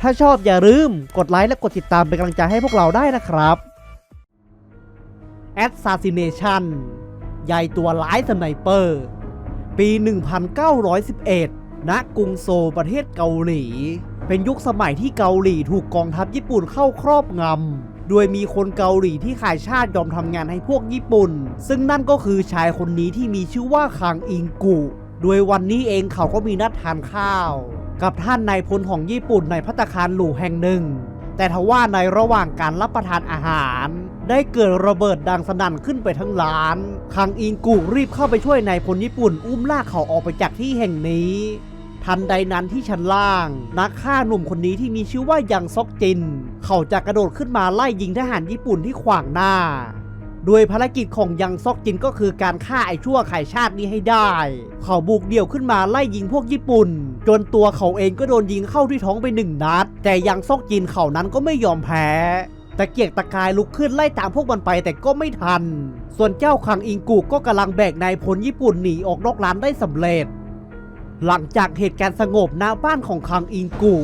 ถ้าชอบอย่าลืมกดไลค์และกดติดตามเป็นกำลังใจให้พวกเราได้นะครับ Assassination ใหญ่ตัวร้ายสไนเปอร์ ปี 1911 ณ กรุงโซลประเทศเกาหลี เป็นยุคสมัยที่เกาหลีถูกกองทัพญี่ปุ่นเข้าครอบงำ โดยมีคนเกาหลีที่ขายชาติยอมทำงานให้พวกญี่ปุ่น ซึ่งนั่นก็คือชายคนนี้ที่มีชื่อว่าคังอิงกุ โดยวันนี้เองเขาก็มีนัดทานข้าว กับท่านนายพลของญี่ปุ่นในพัตคารหรูแห่งหนึ่ง แต่ทว่าในระหว่างการรับประทานอาหาร ได้เกิดระเบิดดังสนั่นขึ้นไปทั้งร้าน คังอิงกุรีบเข้าไปช่วยนายพลญี่ปุ่นอุ้มลากเขาออกไปจากที่แห่งนี้ทันใดนั้นที่ชั้นล่าง นักฆ่าหนุ่มคนนี้ที่มีชื่อว่ายังซอกจิน เขาจะกระโดดขึ้นมาไล่ยิงทหารญี่ปุ่นที่ขวางหน้า โดยภารกิจของยังซอกจินก็คือการฆ่าไอ้ชั่วไข่ชาตินี้ให้ได้ เขาบุกเดี่ยวขึ้นมาไล่ยิงพวกญี่ปุ่น จนตัวเขาเองก็โดนยิงเข้าที่ท้องไปหนึ่งนัด แต่ยังซอกจินเขานั้นก็ไม่ยอมแพ้ตะเกียกตะกายลุกขึ้นไล่ตามพวกมันไปแต่ก็ไม่ทัน ส่วนเจ้าคังอิงกุก็กำลังแบกนายพลญี่ปุ่นหนีออกนอกร้านได้สำเร็จ หลังจากเหตุการณ์สงบณบ้านของคังอิงกุ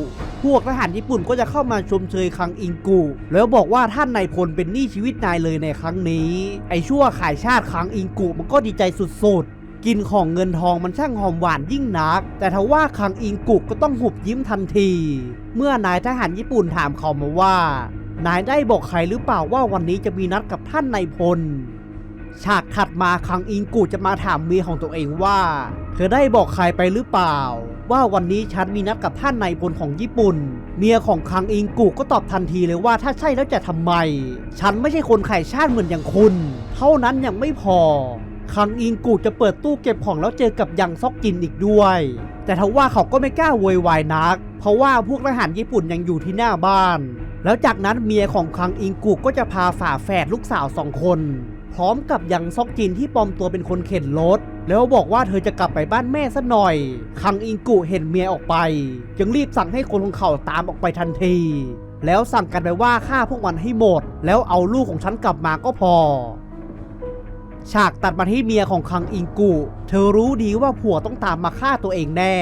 พวกทหารญี่ปุ่นก็จะเข้ามาชมเชยคังอิงกุแล้วบอกว่าท่านนายพลเป็นหนี้ชีวิตนายเลยในครั้งนี้ ไอชั่วขายชาติคังอิงกุมันก็ดีใจสุดๆ กินของเงินทองมันช่างหอมหวานยิ่งนัก แต่ทว่าคังอิงกุก็ต้องหุบยิ้มทันที เมื่อนายทหารญี่ปุ่นถามเขามาว่า นายได้บอกใครหรือเปล่าว่าวันนี้จะมีนัดกับท่านนายพล ฉากถัดมาคังอิงกุจะมาถามเมียของตัวเองว่า เธอได้บอกใครไปหรือเปล่า ว่าวันนี้ฉันมีนัดกับท่านนายพลของญี่ปุ่น เมียของคังอิงกุก็ตอบทันทีเลยว่าถ้าใช่แล้วจะทำไม ฉันไม่ใช่คนไข่ชาติเหมือนอย่างคุณ เท่านั้นยังไม่พอคังอิงกุจะเปิดตู้เก็บของแล้วเจอกับยังซอกจินอีกด้วย แต่ทว่าเขาก็ไม่กล้าโวยวายนัก เพราะว่าพวกทหารญี่ปุ่นยังอยู่ที่หน้าบ้าน แล้วจากนั้นเมียของคังอิงกุก็จะพาฝ่าแฝดลูกสาวสองคน พร้อมกับยังซอกจินที่ปลอมตัวเป็นคนเข็นรถแล้วบอกว่าเธอจะกลับไปบ้านแม่ซะหน่อย คังอิงกุเห็นเมียออกไป จึงรีบสั่งให้คนของเขาตามออกไปทันที แล้วสั่งกันไปว่าฆ่าพวกมันให้หมด แล้วเอาลูกของฉันกลับมาก็พอ ฉากตัดมาที่เมียของคังอิงกุ เธอรู้ดีว่าผัวต้องตามมาฆ่าตัวเองแน่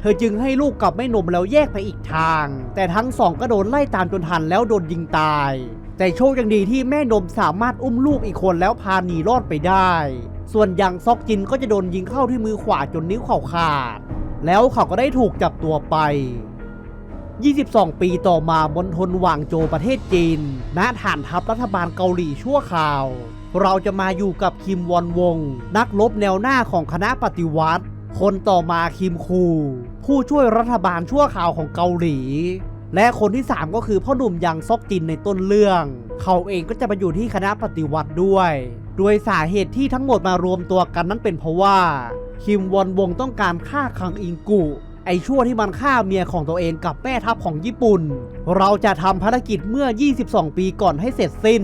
เธอจึงให้ลูกกับแม่นมแล้วแยกไปอีกทาง แต่ทั้งสองก็โดนไล่ตามจนทันแล้วโดนยิงตาย แต่โชคยังดีที่แม่นมสามารถอุ้มลูกอีกคนแล้วพาหนีรอดไปได้ ส่วนยังซอกจินก็จะโดนยิงเข้าที่มือขวาจนนิ้วเข่าขาด แล้วเขาก็ได้ถูกจับตัวไป 22 ปีต่อมาบนทนหว่างโจวประเทศจีน ณ ฐานทัพรัฐบาลเกาหลีชั่วคราว เราจะมาอยู่กับคิมวอนวง นักรบแนวหน้าของคณะปฏิวัติ คนต่อมาคิมคู ผู้ช่วยรัฐบาลชั่วคราวของเกาหลี และคนที่ 3 ก็คือพ่อหนุ่มยังซอกจินในต้นเรื่อง เขาเองก็จะมาอยู่ที่คณะปฏิวัติด้วย โดยสาเหตุที่ทั้งหมดมารวมตัวกันนั้นเป็นเพราะว่า คิมวอนวงต้องการฆ่าคังอิงกุไอชั่วที่มันฆ่าเมียของตัวเองกับแม่ทัพของญี่ปุ่น เราจะทำภารกิจเมื่อ 22 ปีก่อนให้เสร็จสิ้น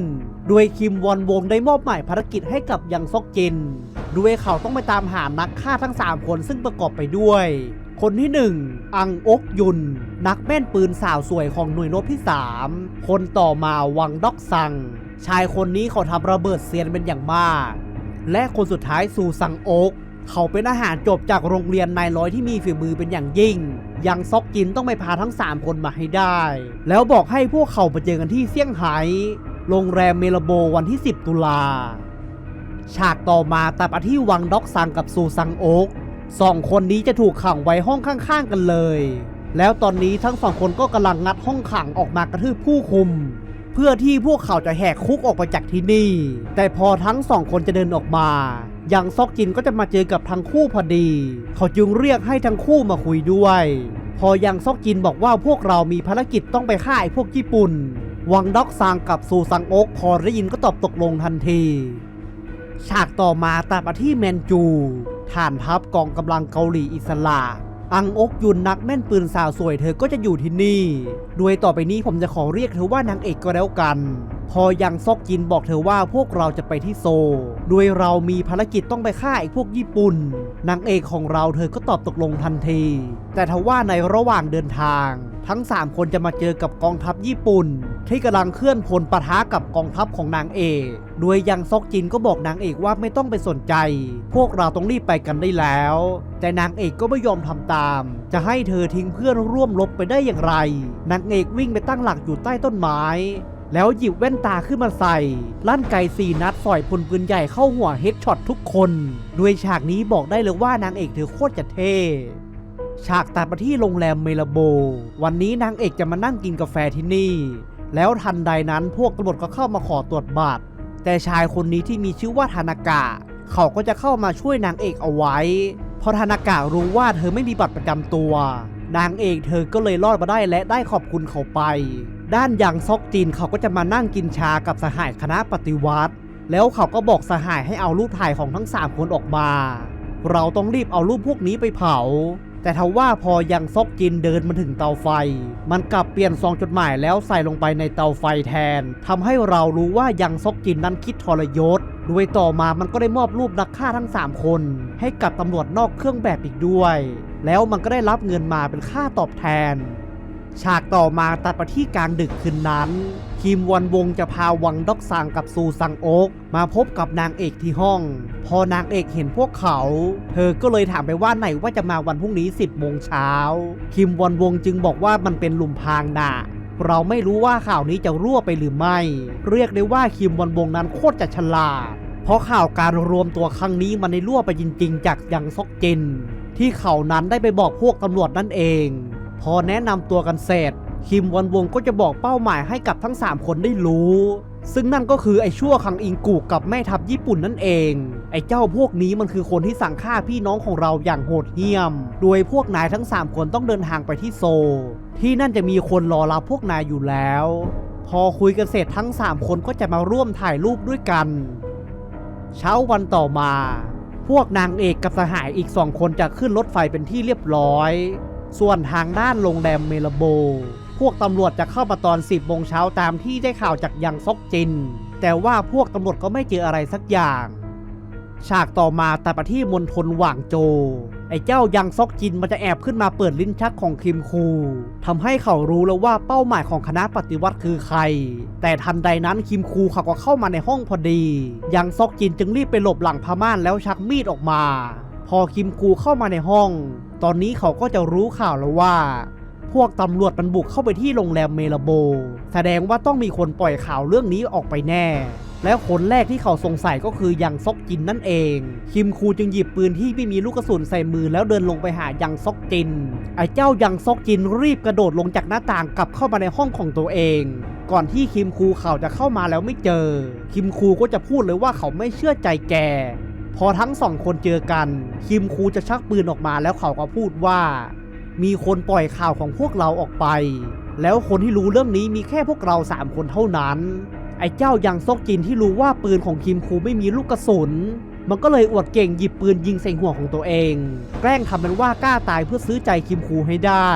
โดยคิมวอนวงได้มอบหมายภารกิจให้กับยังซอกจินโดยเขาต้องไปตามหานักฆ่าทั้ง 3 คนซึ่งประกอบไปด้วย คนที่ 1 อังอกยุน นักแม่นปืนสาวสวยของหน่วยรบที่ 3 คนต่อมาวังด็อกซัง ชายคนนี้เขาทำระเบิดเซียนเป็นอย่างมาก และคนสุดท้ายซูซังอกเขาเป็นอาหารจบจากโรงเรียนนายร้อยที่มีฝีมือเป็นอย่างยิ่ง ยังซอกจินต้องไปพาทั้ง 3 คนมาให้ได้ แล้วบอกให้พวกเขาไปเจอกันที่เซี่ยงไฮ้โรงแรมเมลโบวันที่ 10 ตุลา ฉากต่อมาตัดมาที่วังด็อกซังกับซูซังโอก สองคนนี้จะถูกขังไว้ห้องข้างๆกันเลย แล้วตอนนี้ทั้งสองคนก็กำลังงัดห้องขังออกมากระทืบผู้คุม เพื่อที่พวกเขาจะแหกคุกออกไปจากที่นี่ แต่พอทั้งสองคนจะเดินออกมายังซอกจินก็จะมาเจอกับทั้งคู่พอดี เขาจึงเรียกให้ทั้งคู่มาคุยด้วย พอยังซอกจินบอกว่าพวกเรามีภารกิจต้องไปฆ่าไอ้พวกญี่ปุ่น วังด็อกซังกับซูซังโอกพอได้ยินก็ตอบตกลงทันที ฉากต่อมาตัดมาที่แมนจู ฐานทัพกองกำลังเกาหลีอิสระอังอกยุนนักแม่นปืนสาวสวยเธอก็จะอยู่ที่นี่ ด้วยต่อไปนี้ผมจะขอเรียกเธอว่านางเอกก็แล้วกัน พอยังซอกจินบอกเธอว่าพวกเราจะไปที่โซลโดยเรามีภารกิจต้องไปฆ่าไอ้พวกญี่ปุ่น นางเอกของเราเธอก็ตอบตกลงทันที แต่ทว่าในระหว่างเดินทาง ทั้ง 3 คนจะมาเจอกับกองทัพญี่ปุ่น ที่กำลังเคลื่อนพลปะทะกับกองทัพของนางเอกโดยยังซอกจินก็บอกนางเอกว่าไม่ต้องไปสนใจ พวกเราต้องรีบไปกันได้แล้ว แต่นางเอกก็ไม่ยอมทำตาม จะให้เธอทิ้งเพื่อนร่วมรบไปได้อย่างไร นางเอกวิ่งไปตั้งหลักอยู่ใต้ต้นไม้ แล้วหยิบแว่นตาขึ้นมาใส่ ลั่นไกสี่นัดสอยพลปืนใหญ่เข้าหัวเฮดช็อตทุกคนด้วยฉากนี้บอกได้เลยว่านางเอกเธอโคตรจะเท่ฉากตัดมาที่โรงแรมเมลโบ วันนี้นางเอกจะมานั่งกินกาแฟที่นี่ แล้วทันใดนั้นพวกตำรวจก็เข้ามาขอตรวจบัตร แต่ชายคนนี้ที่มีชื่อว่าธนากะ เขาก็จะเข้ามาช่วยนางเอกเอาไว้ เพอธนากะรู้ว่าเธอไม่มีบัตรประจำตัว นางเอกเธอก็เลยรอดมาได้และได้ขอบคุณเขาไป ด้านยังซอกจีนเขาก็จะมานั่งกินชากับสหายคณะปฏิวัติ แล้วเขาก็บอกสหายให้เอารูปถ่ายของทั้ง 3 คนออกมา เราต้องรีบเอารูปพวกนี้ไปเผา แต่ทว่าพอยังซอกจินเดินมาถึงเตาไฟ มันกลับเปลี่ยนซองจดหมายแล้วใส่ลงไปในเตาไฟแทนทำให้เรารู้ว่ายังซอกจินนั้นคิดทรยศโดยต่อมามันก็ได้มอบรูปนักฆ่าทั้ง 3 คน ให้กับตำรวจนอกเครื่องแบบอีกด้วย แล้วมันก็ได้รับเงินมาเป็นค่าตอบแทน ฉากต่อมาตัดไปที่กลางดึกคืนนั้นคิมวันวงจะพาวังด็อกซังกับซูซังโอ๊กมาพบกับนางเอกที่ห้อง พอนางเอกเห็นพวกเขา เธอก็เลยถามไปว่าไหนว่าจะมาวันพรุ่งนี้ 10โมงเช้าคิมวันวงจึงบอกว่ามันเป็นลุมพางนะเราไม่รู้ว่าข่าวนี้จะรั่วไปหรือไม่ เรียกได้ว่าคิมวันวงนั้นโคตรจะฉลาด เพราะข่าวการรวมตัวครั้งนี้มันได้รั่วไปจริง ๆ จากยังซอกจินที่เขานั้นได้ไปบอกพวกตำรวจนั่นเอง พอแนะนำตัวกันเสร็จ คิมวันวงก็จะบอกเป้าหมายให้กับทั้ง 3 คนได้รู้ ซึ่งนั่นก็คือไอ้ชั่วคังอิงกูกับแม่ทัพญี่ปุ่นนั่นเอง ไอ้เจ้าพวกนี้มันคือคนที่สั่งฆ่าพี่น้องของเราอย่างโหดเหี้ยม โดยพวกนายทั้ง 3 คนต้องเดินทางไปที่โซ ที่นั่นจะมีคนรอรับพวกนายอยู่แล้ว พอคุยกันเสร็จทั้ง 3 คนก็จะมาร่วมถ่ายรูปด้วยกัน เช้าวันต่อมาพวกนางเอกกับสหายอีกสองคนจะขึ้นรถไฟเป็นที่เรียบร้อย ส่วนทางด้านโรงแรมเมลโบ พวกตำรวจจะเข้ามาตอน 10โมงเช้าตามที่ได้ข่าวจากยังซอกจิน แต่ว่าพวกตำรวจก็ไม่เจออะไรสักอย่าง ฉากต่อมาตัดไปที่มณฑลหว่างโจ ไอ้เจ้ายังซอกจินมันจะแอบขึ้นมาเปิดลิ้นชักของคิมคูทำให้เขารู้แล้วว่าเป้าหมายของคณะปฏิวัติคือใคร แต่ทันใดนั้นคิมคูเขาก็เข้ามาในห้องพอดี ยังซอกจินจึงรีบไปหลบหลังผ้าม่านแล้วชักมีดออกมา พอคิมคูเข้ามาในห้อง ตอนนี้เขาก็จะรู้ข่าวแล้วว่า พวกตำรวจมันบุกเข้าไปที่โรงแรมเมลาโบ แสดงว่าต้องมีคนปล่อยข่าวเรื่องนี้ออกไปแน่ และคนแรกที่เขาสงสัยก็คือยังซอกจินนั่นเอง คิมคูจึงหยิบปืนที่ไม่มีลูกกระสุนใส่มือแล้วเดินลงไปหายังซอกจิน ไอ้เจ้ายังซอกจินรีบกระโดดลงจากหน้าต่างกลับเข้ามาในห้องของตัวเองก่อนที่คิมคูเขาจะเข้ามาแล้วไม่เจอ คิมคูก็จะพูดเลยว่าเขาไม่เชื่อใจแก พอทั้งสองคนเจอกัน คิมคูจะชักปืนออกมาแล้วเขาก็พูดว่า มีคนปล่อยข่าวของพวกเราออกไป แล้วคนที่รู้เรื่องนี้มีแค่พวกเราสามคนเท่านั้น ไอ้เจ้ายังซอกจินที่รู้ว่าปืนของคิมคูไม่มีลูกกระสุน มันก็เลยอวดเก่งหยิบปืนยิงใส่หัวของตัวเอง แกล้งทำเป็นว่ากล้าตายเพื่อซื้อใจคิมคูให้ได้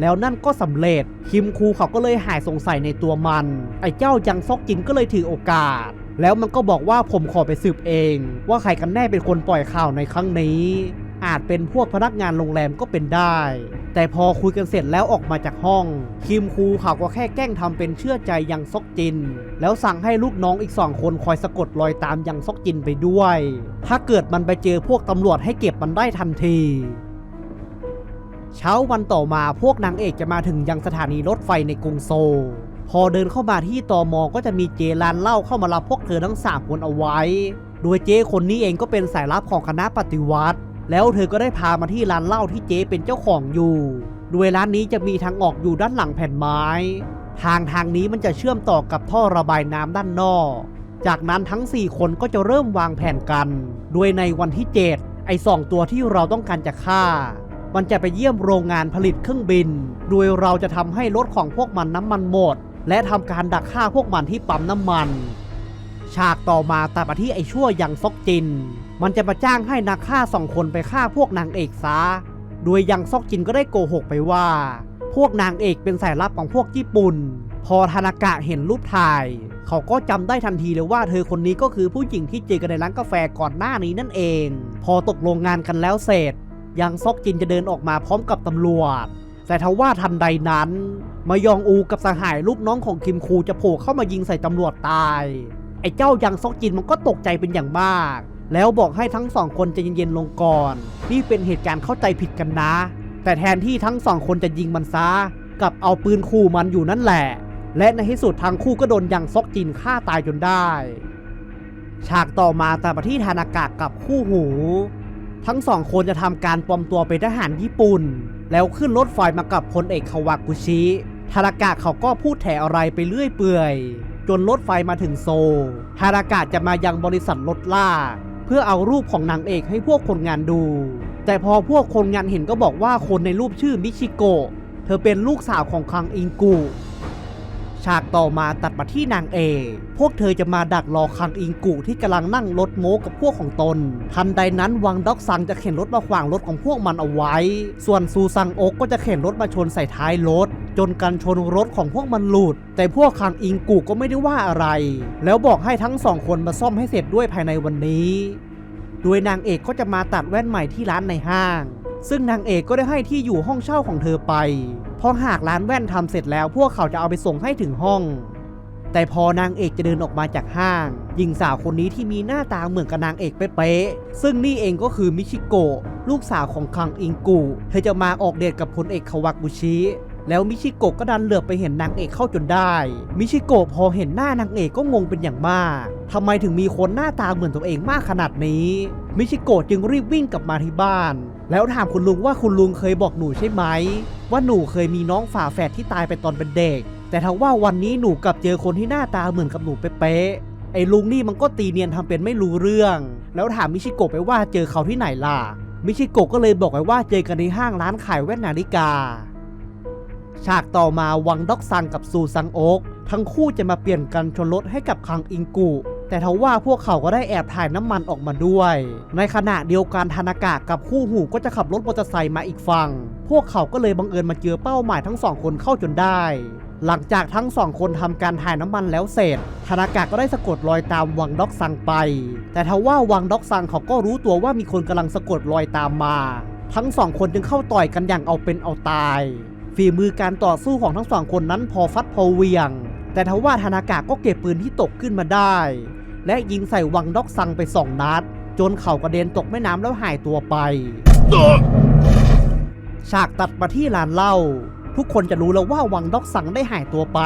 แล้วนั่นก็สำเร็จ คิมคูเขาก็เลยหายสงสัยในตัวมัน ไอ้เจ้ายังซอกจินก็เลยถือโอกาส แล้วมันก็บอกว่าผมขอไปสืบเอง ว่าใครกันแน่เป็นคนปล่อยข่าวในครั้งนี้ อาจเป็นพวกพนักงานโรงแรมก็เป็นได้ แต่พอคุยกันเสร็จแล้วออกมาจากห้อง คิมคูเขาก็แค่แกล้งทำเป็นเชื่อใจยังซอกจิน แล้วสั่งให้ลูกน้องอีกสองคนคอยสะกดรอยตามยังซอกจินไปด้วย ถ้าเกิดมันไปเจอพวกตำรวจให้เก็บมันได้ทันทีเช้าวันต่อมาพวกนางเอกจะมาถึงยังสถานีรถไฟในกรุงโซล พอเดินเข้ามาที่ตอมอก็จะมีเจรานเหล่าเข้ามารับพวกเธอทั้ง 3 คนเอาไว้ โดยเจคนนี้เองก็เป็นสายลับของคณะปฏิวัติ แล้วเธอก็ได้พามาที่ร้านเหล้าที่เจเป็นเจ้าของอยู่ โดยร้านนี้จะมีทางออกอยู่ด้านหลังแผ่นไม้ ทางทางนี้มันจะเชื่อมต่อกับท่อระบายน้ำด้านนอก จากนั้นทั้ง 4 คนก็จะเริ่มวางแผนกัน โดยในวันที่ 7 ไอ้สองตัวที่เราต้องการจะฆ่ามันจะไปเยี่ยมโรงงานผลิตเครื่องบิน โดยเราจะทำให้รถของพวกมันน้ำมันหมด และทำการดักฆ่าพวกมันที่ปั๊มน้ำมัน ฉากต่อมาตัดมาที่ไอ้ชั่วยังซอกจิน มันจะมาจ้างให้นักฆ่าสองคนไปฆ่าพวกนางเอกซะ โดยยังซอกจินก็ได้โกหกไปว่า พวกนางเอกเป็นสายลับของพวกญี่ปุ่น พอธนากะเห็นรูปถ่าย เขาก็จำได้ทันทีเลยว่าเธอคนนี้ก็คือผู้หญิงที่เจอกันในร้านกาแฟก่อนหน้านี้นั่นเอง พอตกลงงานกันแล้วเสร็จยังซอกจินจะเดินออกมาพร้อมกับตำรวจ แต่ทว่าทันใดนั้น มายองอูกับสหายลูกน้องของคิมคูจะโผล่เข้ามายิงใส่ตำรวจตาย ไอ้เจ้ายังซอกจินมันก็ตกใจเป็นอย่างมาก แล้วบอกให้ทั้งสองคนจะเย็นๆลงก่อน นี่เป็นเหตุการณ์เข้าใจผิดกันนะ แต่แทนที่ทั้งสองคนจะยิงมันซะกับเอาปืนขู่มันอยู่นั่นแหละ และในที่สุดทั้งคู่ก็โดนยังซอกจินฆ่าตายจนได้ ฉากต่อมาตามมาที่ธานากะกับคู่หู ทั้งสองคนจะทำการปลอมตัวเป็นทหารญี่ปุ่น แล้วขึ้นรถไฟมากับพลเอกคาวากุชิทารากะเขาก็พูดแถอะไรไปเรื่อยเปื่อย จนรถไฟมาถึงโซทารากะจะมายังบริษัทรถล่า เพื่อเอารูปของนางเอกให้พวกคนงานดู แต่พอพวกคนงานเห็นก็บอกว่าคนในรูปชื่อมิชิโกะเธอเป็นลูกสาวของคังอิงกุ ฉากต่อมาตัดมาที่นางเอกพวกเธอจะมาดักรอคังอิงกุที่กำลังนั่งรถโม้กับพวกของตน ทันใดนั้นวังด็อกซังจะเข็นรถมาขวางรถของพวกมันเอาไว้ ส่วนซูซังโอกก็จะเข็นรถมาชนใส่ท้ายรถ จนกันชนรถของพวกมันหลุด แต่พวกคังอิงกุก็ไม่ได้ว่าอะไร แล้วบอกให้ทั้งสองคนมาซ่อมให้เสร็จด้วยภายในวันนี้ โดยนางเอกก็จะมาตัดแว่นใหม่ที่ร้านในห้าง ซึ่งนางเอกก็ได้ให้ที่อยู่ห้องเช่าของเธอไป เพราะหากร้านแว่นทำเสร็จแล้วพวกเขาจะเอาไปส่งให้ถึงห้อง แต่พอนางเอกจะเดินออกมาจากห้าง หญิงสาวคนนี้ที่มีหน้าตาเหมือนกับนางเอกเป๊ะๆ ซึ่งนี่เองก็คือมิชิโกะลูกสาวของคังอิงกุ เธอจะมาออกเดทกับพลเอกคาวากุชิแล้วมิชิโกะก็ดันเหลือบไปเห็นนางเอกเข้าจนได้ มิชิโกะพอเห็นหน้านางเอกก็งงเป็นอย่างมากทำไมถึงมีคนหน้าตาเหมือนตัวเองมากขนาดนี้ มิชิโกะจึงรีบวิ่งกลับมาที่บ้าน แล้วถามคุณลุงว่าคุณลุงเคยบอกหนูใช่ไหม ว่าหนูเคยมีน้องฝาแฝดที่ตายไปตอนเป็นเด็ก แต่ถ้าว่าวันนี้หนูกลับเจอคนที่หน้าตาเหมือนกับหนูเป๊ะไอ้ลุงนี่มันก็ตีเนียนทำเป็นไม่รู้เรื่อง แล้วถามมิชิโกะไปว่าเจอเขาที่ไหนล่ะ มิชิโกะก็เลยบอกไปว่าเจอกันในห้างร้านขายแว่นนาฬิกา ฉากต่อมาวังด็อกซังกับซูซังโอกทั้งคู่จะมาเปลี่ยนกันชนรถให้กับคังอิงกุ แต่ทว่าพวกเขาก็ได้แอบถ่ายน้ำมันออกมาด้วย ในขณะเดียวกันธนากะกับคู่หูก็จะขับรถมอเตอร์ไซค์มาอีกฝั่ง พวกเขาก็เลยบังเอิญมาเจอเป้าหมายทั้งสองคนเข้าจนได้ หลังจากทั้งสองคนทำการถ่ายน้ำมันแล้วเสร็จธนากะก็ได้สะกดรอยตามวังด็อกซังไป แต่ทว่าวังด็อกซังเขาก็รู้ตัวว่ามีคนกำลังสะกดรอยตามมา ทั้งสองคนจึงเข้าต่อยกันอย่างเอาเป็นเอาตายฝีมือการต่อสู้ของทั้งสองคนนั้นพอฟัดพอเวียง แต่ทว่าธนากะก็เก็บปืนที่ตกขึ้นมาได้ และยิงใส่วังด็อกซังไปสองนัด จนเขากระเด็นตกแม่น้ำแล้วหายตัวไป ฉากตัดมาที่ร้านเหล้าทุกคนจะรู้แล้วว่าวังด็อกซังได้หายตัวไป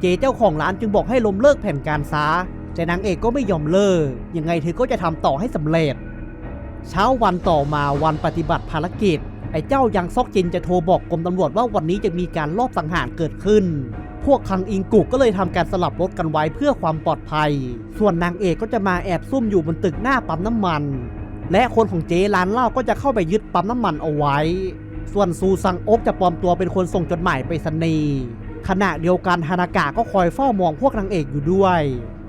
เจเจ้าของร้านจึงบอกให้ล้มเลิกแผนการซะแต่นางเอกก็ไม่ยอมเลิก ยังไงเธอก็จะทำต่อให้สำเร็จ เช้าวันต่อมาวันปฏิบัติภารกิจ อ้เจ้ายังซอกจินจะโทรบอกกรมตำรวจว่าวันนี้จะมีการลอบสังหารเกิดขึ้น พวกคังอิงกุกก็เลยทำการสลับรถกันไว้เพื่อความปลอดภัย ส่วนนางเอกก็จะมาแอบซุ่มอยู่บนตึกหน้าปั๊มน้ำมัน และคนของเจร้านเหล้าก็จะเข้าไปยึดปั๊มน้ำมันเอาไว้ ส่วนซูซังโอกจะปลอมตัวเป็นคนส่งจดหมายไปสนีขณะเดียวกันฮานากะก็คอยเฝ้ามองพวกนางเอกอยู่ด้วย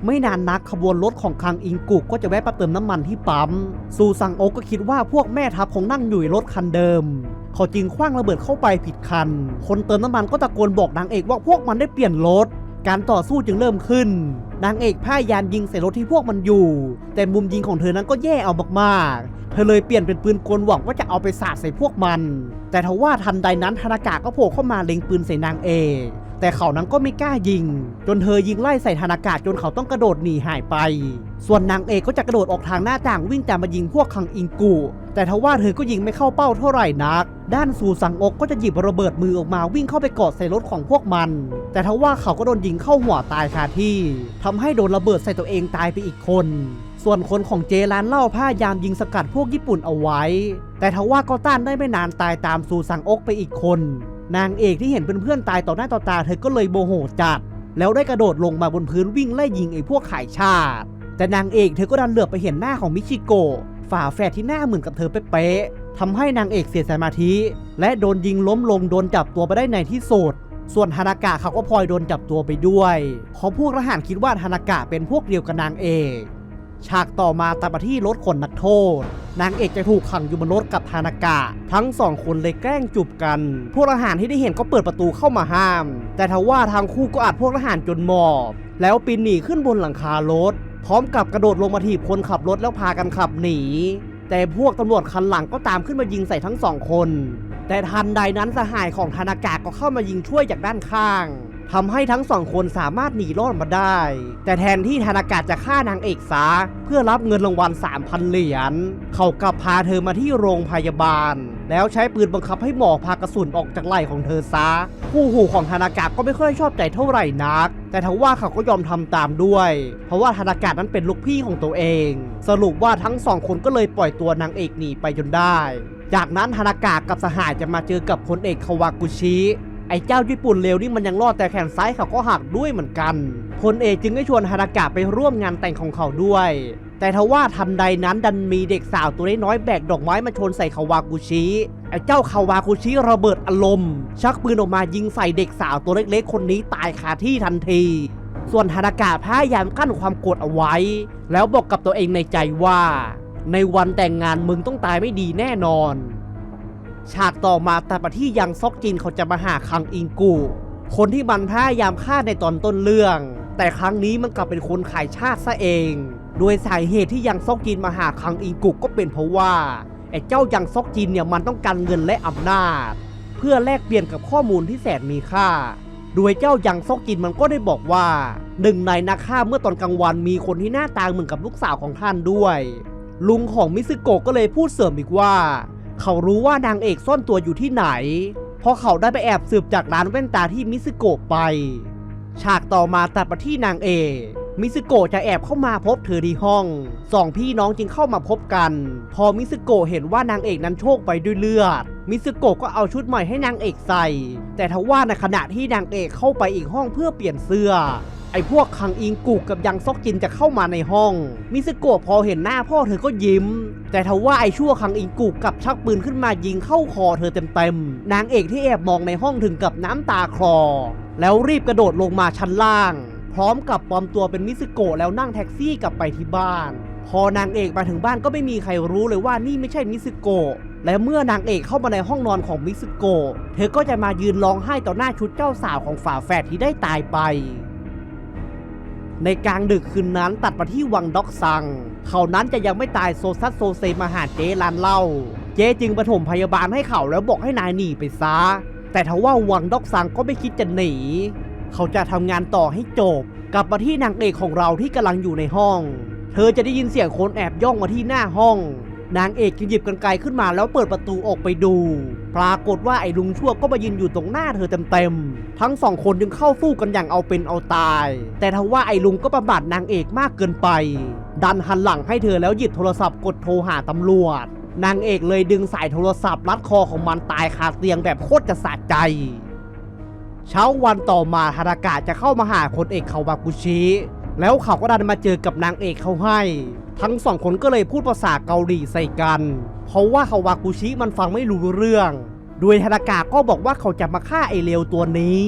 ไม่นานนักขบวนรถของคังอิงกุกก็จะแวะมาเติมน้ำมันที่ปั๊มซูซังโอกก็คิดว่าพวกแม่ทัพคงนั่งอยู่ในรถคันเดิม เขาจึงคว้างระเบิดเข้าไปผิดคัน คนเติมน้ำมันก็ตะโกนบอกนางเอกว่าพวกมันได้เปลี่ยนรถการต่อสู้จึงเริ่มขึ้น นางเอกพ่ายยานยิงใส่รถที่พวกมันอยู่ แต่มุมยิงของเธอนั้นก็แย่เอามากๆ เธอเลยเปลี่ยนเป็นปืนกลหวังว่าจะเอาไปสาดใส่พวกมัน แต่ทว่าทันใดนั้นธนากะก็โผล่เข้ามาเล็งปืนใส่นางเอก แต่เขานั้นก็ไม่กล้ายิง จนเธอยิงไล่ใส่ธนากะจนเขาต้องกระโดดหนีหายไป ส่วนนางเอกก็จะกระโดดออกทางหน้าต่างวิ่งตามมายิงพวกคังอิงกุแต่ทว่าเธอก็ยิงไม่เข้าเป้าเท่าไหร่นัก ด้านซูซังอกก็จะหยิบระเบิดมือออกมาวิ่งเข้าไปกอดใส่รถของพวกมัน แต่ทว่าเขาก็โดนยิงเข้าหัวตายคาที่ทำให้โดนระเบิดใส่ตัวเองตายไปอีกคน ส่วนคนของเจร้านเล้าพยายามยิงสกัดพวกญี่ปุ่นเอาไว้ แต่ทว่าก็ต้านได้ไม่นานตายตามซูซังอกไปอีกคน นางเอกที่เห็นเพื่อนๆตายต่อหน้าต่อตาเธอก็เลยโมโหจัด แล้วได้กระโดดลงมาบนพื้นวิ่งไล่ยิงไอ้พวกขายชาติ แต่นางเอกเธอก็ดันเหลือบไปเห็นหน้าของมิชิโกะฝาแฝดที่หน้าเหมือนกับเธอเป๊ะๆทำให้นางเอกเสียสมาธิ และโดนยิงล้มลงโดนจับตัวไปได้ในที่สุดส่วนฮานากะเขาก็พลอยโดนจับตัวไปด้วยเพราะพวกทหารคิดว่าฮานากะเป็นพวกเดียวกับนางเอก ฉากต่อมาตัดมาที่รถขนนักโทษ นางเอกจะถูกขังอยู่บนรถกับทานากะ ทั้งสองคนเลยแกล้งจูบกัน พวกทหารที่ได้เห็นก็เปิดประตูเข้ามาห้าม แต่ทว่าทางคู่ก็อัดพวกทหารจนหมอบ แล้วปีนหนีขึ้นบนหลังคารถ พร้อมกับกระโดดลงมาถีบคนขับรถแล้วพากันขับหนี แต่พวกตำรวจคันหลังก็ตามขึ้นมายิงใส่ทั้งสองคน แต่ทันใดนั้นสหายของธนากาก็เข้ามายิงช่วยจากด้านข้าง ทำให้ทั้งสองคนสามารถหนีรอดมาได้ แต่แทนที่ธนากาศจะฆ่านางเอกซะเพื่อรับเงินรางวัล 3,000 เหรียญ เขากลับพาเธอมาที่โรงพยาบาล แล้วใช้ปืนบังคับให้หมอพากระสุนออกจากไหล่ของเธอซะผู้หูของธนากาศก็ไม่ค่อยชอบใจเท่าไหร่นัก แต่ทว่าเขาก็ยอมทำตามด้วย เพราะว่าธนากาศนั้นเป็นลูกพี่ของตัวเอง สรุปว่าทั้งสองคนก็เลยปล่อยตัวนางเอกหนีไปจนได้ จากนั้นธนากาศกับสหายจะมาเจอกับพลเอกคาวากุชิ ไอ้เจ้าญี่ปุ่นเลวนี่มันยังรอดแต่แขนซ้ายเขาก็หักด้วยเหมือนกันพลเอกจึงได้ชวนธนากาไปร่วมงานแต่งของเขาด้วย แต่ทว่าทันใดนั้นดันมีเด็กสาวตัวน้อยแบกดอกไม้มาชนใส่คาวากุชิไอ้เจ้าคาวากุชิระเบิดอารมณ์ชักปืนออกมายิงใส่เด็กสาวตัวเล็กๆ คนนี้ตายคาที่ทันที ส่วนธนากาพยายามกั้นความโกรธเอาไว้ แล้วบอกกับตัวเองในใจว่า ในวันแต่งงานมึงต้องตายไม่ดีแน่นอน ฉากต่อมาแต่ปที่ยังซอกจินเขาจะมาหาคังอิงกูคนที่มันพยายามฆ่าในตอนต้นเรื่อง แต่ครั้งนี้มันกลับเป็นคนขายชาติซะเอง โดยสาเหตุที่ยังซอกจินมาหาคังอิงกุก็เป็นเพราะว่าไอ้เจ้ายังซอกจินเนี่ยมันต้องการเงินและอำนาจ เพื่อแลกเปลี่ยนกับข้อมูลที่แสนมีค่า โดยเจ้ายังซอกจินมันก็ได้บอกว่าหนึ่งในนักฆ่าเมื่อตอนกลางวันมีคนที่หน้าตาเหมือนกับลูกสาวของท่านด้วย ลุงของมิซึโกะก็เลยพูดเสริมอีกว่า เขารู้ว่านางเอกซ่อนตัวอยู่ที่ไหน เพราะเขาได้ไปแอบสืบจากร้านแว่นตาที่มิซึโกะไป ฉากต่อมาตัดมาที่นางเอกมิซึโกะจะแอบเข้ามาพบเธอที่ห้อง สองพี่น้องจึงเข้ามาพบกัน พอมิซึโกะเห็นว่านางเอกนั้นโชคไปด้วยเลือด มิซึโกะก็เอาชุดใหม่ให้นางเอกใส่ แต่ทว่าในขณะที่นางเอกเข้าไปอีกห้องเพื่อเปลี่ยนเสื้อ ไอ้พวกคังอิงกุกกับยังซอกจินจะเข้ามาในห้อง มิซึโกะพอเห็นหน้าพ่อเธอก็ยิ้ม แต่ทว่าไอ้ชั่วคังอิงกุกกับชักปืนขึ้นมายิงเข้าคอเธอเต็มๆ นางเอกที่แอบมองในห้องถึงกับน้ำตาคลอ แล้วรีบกระโดดลงมาชั้นล่าง พร้อมกับปลอมตัวเป็นมิซึโกะแล้วนั่งแท็กซี่กลับไปที่บ้าน พอนางเอกมาถึงบ้านก็ไม่มีใครรู้เลยว่านี่ไม่ใช่มิซึโกะและเมื่อนางเอกเข้ามาในห้องนอนของมิซึโกะเธอก็จะมายืนร้องไห้ต่อหน้าชุดเจ้าสาวของฝาแฝดที่ได้ตายไป ในกลางดึกคืนนั้นตัดมาที่วังด็อกซัง เขานั้นจะยังไม่ตายโซซัสโซเซมาหาเจร้านเหล้า เจจึงปฐมพยาบาลให้เขาแล้วบอกให้นายหนีไปซะ แต่ทว่าวังด็อกซังก็ไม่คิดจะหนี เขาจะทำงานต่อให้จบ กลับมาที่นางเอกของเราที่กำลังอยู่ในห้อง เธอจะได้ยินเสียงคนแอบย่องมาที่หน้าห้อง นางเอกจึงหยิบกันไกลขึ้นมาแล้วเปิดประตูออกไปดู ปรากฏว่าไอ้ลุงชั่วก็มายืนอยู่ตรงหน้าเธอเต็มๆ ทั้งสองคนจึงเข้าสู้กันอย่างเอาเป็นเอาตาย แต่ทว่าไอ้ลุงก็ประบัดนางเอกมากเกินไป ดันหันหลังให้เธอแล้วหยิบโทรศัพท์กดโทรหาตำรวจ นางเอกเลยดึงสายโทรศัพท์รัดคอของมันตายคาเตียงแบบโคตรจะสะใจ เช้าวันต่อมาฮารากะจะเข้ามาหาคนเอกคาวากุชิ แล้วเขาก็ดันมาเจอกับนางเอกเขาให้ ทั้งสองคนก็เลยพูดภาษาเกาหลีใส่กัน เพราะว่าคาวากุชิมันฟังไม่รู้เรื่อง โดยฮารากะก็บอกว่าเขาจะมาฆ่าไอเลวตัวนี้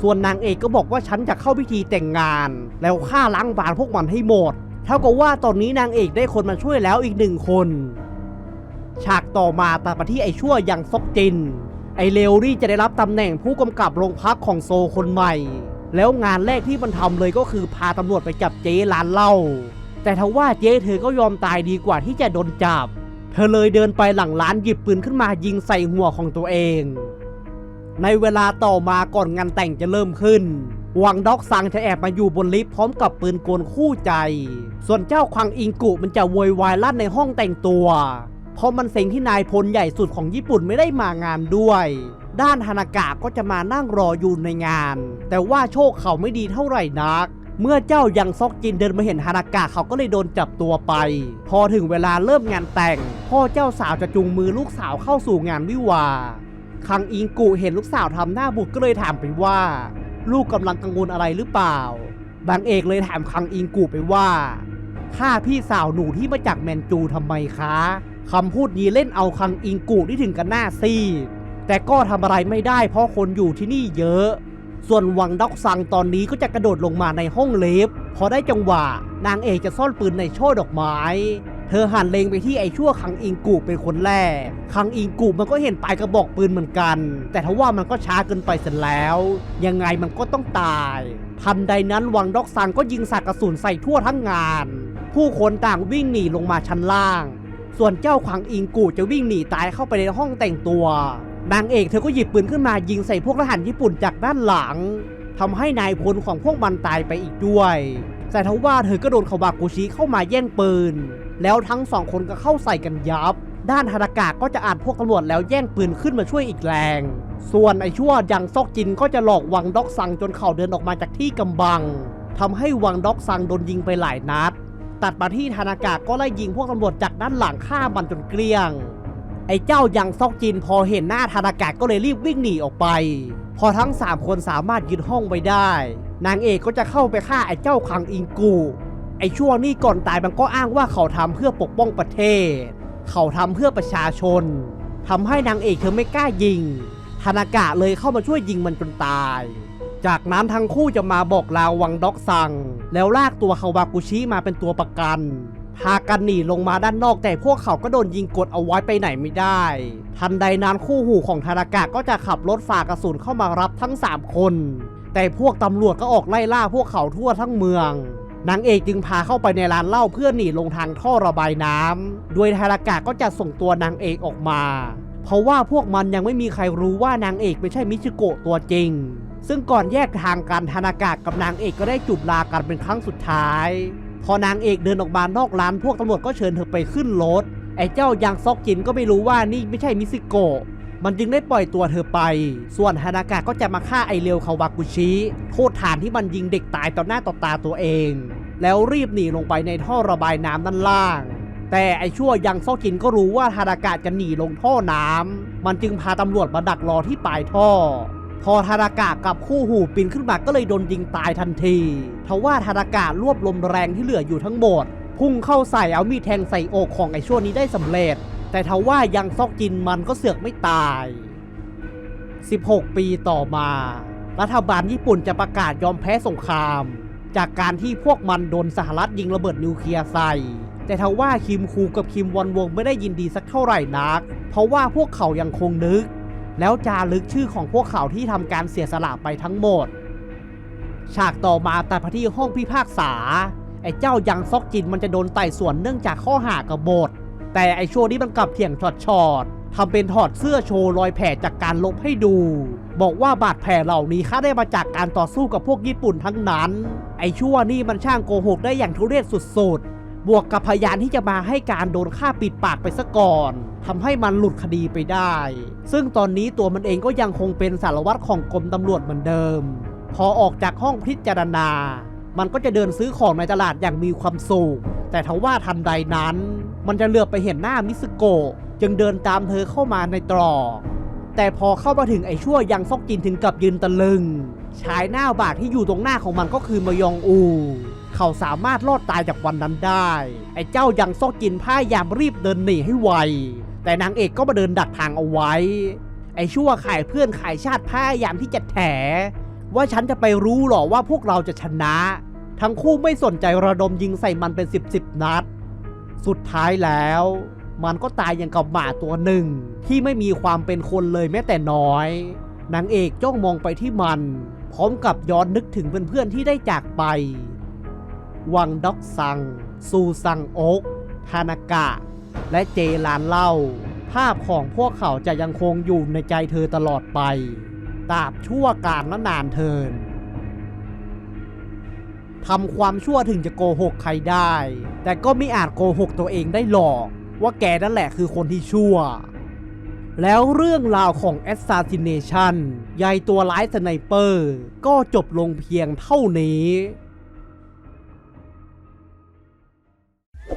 ส่วนนางเอกก็บอกว่าฉันจะเข้าพิธีแต่งงาน แล้วฆ่าล้างบางพวกมันให้หมด เท่ากับว่าตอนนี้นางเอกได้คนมาช่วยแล้วอีกหนึ่งคน ฉากต่อมาตัดมาที่ไอชั่วยังซอกจิน ไอเลวนี่จะได้รับตำแหน่งผู้กำกับโรงพักของโซคนใหม่ แล้วงานแรกที่มันทำเลยก็คือพาตำรวจไปจับเจ๊ร้านเหล้าแต่ทว่าเจ๊เธอก็ยอมตายดีกว่าที่จะโดนจับ เธอเลยเดินไปหลังร้านหยิบปืนขึ้นมายิงใส่หัวของตัวเอง ในเวลาต่อมาก่อนงานแต่งจะเริ่มขึ้นวังด็อกซังจะแอบมาอยู่บนลิฟต์พร้อมกับปืนกลคู่ใจ ส่วนเจ้าควังอิงกุมันจะโวยวายลั่นในห้องแต่งตัว เพราะมันเซ็งที่นายพลใหญ่สุดของญี่ปุ่นไม่ได้มางานด้วย ด้านฮานากะก็จะมานั่งรออยู่ในงาน แต่ว่าโชคเขาไม่ดีเท่าไหร่นัก เมื่อเจ้ายังซอกจินเดินมาเห็นฮานากะเขาก็เลยโดนจับตัวไป พอถึงเวลาเริ่มงานแต่ง พ่อเจ้าสาวจะจูงมือลูกสาวเข้าสู่งานวิวาคังอิงกุเห็นลูกสาวทำหน้าบุกก็เลยถามไปว่า ลูกกำลังกังวลอะไรหรือเปล่า บางเอกเลยถามคังอิงกุไปว่าฆ่าพี่สาวหนูที่มาจากแมนจูทำไมคะคำพูดนี้เล่นเอาคังอิงกูที่ถึงกันหน้าซีด แต่ก็ทำอะไรไม่ได้เพราะคนอยู่ที่นี่เยอะ ส่วนวังด็อกซังตอนนี้ก็จะกระโดดลงมาในห้องเลฟพอได้จังหวะ นางเอกจะซ่อนปืนในช่อดอกไม้ เธอหันเลงไปที่ไอ้ชั่วคังอิงกูเป็นคนแรก คังอิงกูมันก็เห็นปลายกระบอกปืนเหมือนกัน แต่ทว่ามันก็ช้าเกินไปเสร็จแล้ว ยังไงมันก็ต้องตาย ทันใดนั้นวังด็อกซังก็ยิงสากกระสุนใส่ทั่วทั้งงาน ผู้คนต่างวิ่งหนีลงมาชั้นล่าง ส่วนเจ้าขังอิงกูจะวิ่งหนีตายเข้าไปในห้องแต่งตัว นางเอกเธอก็หยิบปืนขึ้นมายิงใส่พวกทหารญี่ปุ่นจากด้านหลังทำให้นายพลของพวกมันตายไปอีกด้วย แต่ทว่าเธอก็โดนคาวากุชิเข้ามาแย่งปืน แล้วทั้งสองคนก็เข้าใส่กันยับ ด้านธนากะก็จะอ่านพวกตำรวจแล้วแย่งปืนขึ้นมาช่วยอีกแรง ส่วนไอ้ชั่วยังซอกจินก็จะหลอกวังด็อกซังจนเขาเดินออกมาจากที่กำบังทำให้วังด็อกซังโดนยิงไปหลายนัด ตัดมาที่ธนากะก็ไล่ยิงพวกตำรวจจากด้านหลังฆ่ามันจนเกลี้ยง ไอ้เจ้ายังซอกจินพอเห็นหน้าธนากะก็เลยรีบวิ่งหนีออกไป พอทั้ง 3 คนสามารถยึดห้องไว้ได้ นางเอกก็จะเข้าไปฆ่าไอ้เจ้าคังอิงกู ไอ้ช่วงนี้ก่อนตายมันก็อ้างว่าเขาทำเพื่อปกป้องประเทศ เขาทำเพื่อประชาชนทำให้นางเอกเธอไม่กล้ายิงธนากะเลยเข้ามาช่วยยิงมันจนตาย จากนั้นทั้งคู่จะมาบอกลาวังด็อกซัง แล้วลากตัวคาวากุชิมาเป็นตัวประกัน พากันหนีลงมาด้านนอกแต่พวกเขาก็โดนยิงกดเอาไว้ไปไหนไม่ได้ ทันใดนั้นคู่หูของธนากะก็จะขับรถฝ่ากระสุนเข้ามารับทั้ง 3 คน แต่พวกตำรวจก็ออกไล่ล่าพวกเขาทั่วทั้งเมืองนางเอกจึงพาเข้าไปในร้านเหล้าเพื่อหนีลงทางท่อระบายน้ำโดยธนากะก็จะส่งตัวนางเอกออกมา เพราะว่าพวกมันยังไม่มีใครรู้ว่านางเอกไม่ใช่มิชิโกะตัวจริง ซึ่งก่อนแยกทางกันธนากะกับนางเอกก็ได้จูบลากันเป็นครั้งสุดท้าย พอนางเอกเดินออกมานอกร้านพวกตำรวจก็เชิญเธอไปขึ้นรถไอ้เจ้ายางซอกจินก็ไม่รู้ว่านี่ไม่ใช่มิซิโกะมันจึงได้ปล่อยตัวเธอไป ส่วนฮานากะก็จะมาฆ่าไอเรียวคาวากุชิโทษฐานที่มันยิงเด็กตายต่อหน้าต่อตาตัวเอง แล้วรีบหนีลงไปในท่อระบายน้ำด้านล่าง แต่ไอชั่วยังซอกจินก็รู้ว่าฮานากะจะหนีลงท่อน้ำมันจึงพาตำรวจมาดักรอที่ปลายท่อ พอธารากะกับคู่หูปีนขึ้นมาก็เลยโดนยิงตายทันที ทว่าธารากะรวบลมแรงที่เหลืออยู่ทั้งหมด พุ่งเข้าใส่เอามีดแทงใส่อกของไอ้ชั่วนี้ได้สำเร็จ แต่ทว่ายังซอกจินมันก็เสือกไม่ตาย 16 ปีต่อมา รัฐบาลญี่ปุ่นจะประกาศยอมแพ้สงคราม จากการที่พวกมันโดนสหรัฐยิงระเบิดนิวเคลียร์ใส่แต่ทว่าคิมคูกับคิมวอนวงไม่ได้ยินดีสักเท่าไหร่นัก เพราะว่าพวกเขายังคงนึก แล้วจารึกชื่อของพวกเขาที่ทำการเสียสละไปทั้งหมด ฉากต่อมาตัดไปที่ห้องพิพากษา ไอ้เจ้ายังซอกจินมันจะโดนไต่สวนเนื่องจากข้อหากบฏ แต่ไอ้โชวนี้มันกลับเถียงช็อตชอดๆทำเป็นถอดเสื้อโชว์รอยแผลจากการลบให้ดู บอกว่าบาดแผลเหล่านี้ค่าได้มาจากการต่อสู้กับพวกญี่ปุ่นทั้งนั้น ไอ้ชั่วนี่มันช่างโกหกได้อย่างทุเรศสุดๆ บวกกับพยานที่จะมาให้การโดนฆ่าปิดปากไปซะก่อนทำให้มันหลุดคดีไปได้ ซึ่งตอนนี้ตัวมันเองก็ยังคงเป็นสารวัตรของกรมตำรวจเหมือนเดิม พอออกจากห้องพิจารณา มันก็จะเดินซื้อของในตลาดอย่างมีความสุข แต่ทว่าทันใดนั้น มันจะเหลือบไปเห็นหน้ามิสโกะจึงเดินตามเธอเข้ามาในตรอกแต่พอเข้ามาถึงไอ้ชั่วยังซอกจินถึงกับยืนตะลึง ชายหน้าบาดที่อยู่ตรงหน้าของมันก็คือมยองอู เขาสามารถรอดตายจากวันนั้นได้ ไอ้เจ้ายังซอกจินพยายามรีบเดินหนีให้ไว แต่นางเอกก็มาเดินดักทางเอาไว้ ไอ้ชั่วขายเพื่อนขายชาติพยายามที่จะแถ ว่าฉันจะไปรู้หรอว่าพวกเราจะชนะ ทั้งคู่ไม่สนใจระดมยิงใส่มันเป็นสิบสิบนัด สุดท้ายแล้ว มันก็ตายอย่างกับหมาตัวหนึ่ง ที่ไม่มีความเป็นคนเลยแม้แต่น้อย นางเอกจ้องมองไปที่มัน พร้อมกับย้อนนึกถึงเพื่อนๆที่ได้จากไป วังด็อกซัง ซูซังโอกทานากะ และเจลานเล่า ภาพของพวกเขาจะยังคงอยู่ในใจเธอตลอดไปตราบชั่วการละนานเทินทำความชั่วถึงจะโกหกใครได้ แต่ก็ไม่อาจโกหกตัวเองได้หรอก ว่าแกนั่นแหละคือคนที่ชั่ว แล้วเรื่องราวของ Assassination ยายตัวร้ายสไนเปอร์ ก็จบลงเพียงเท่านี้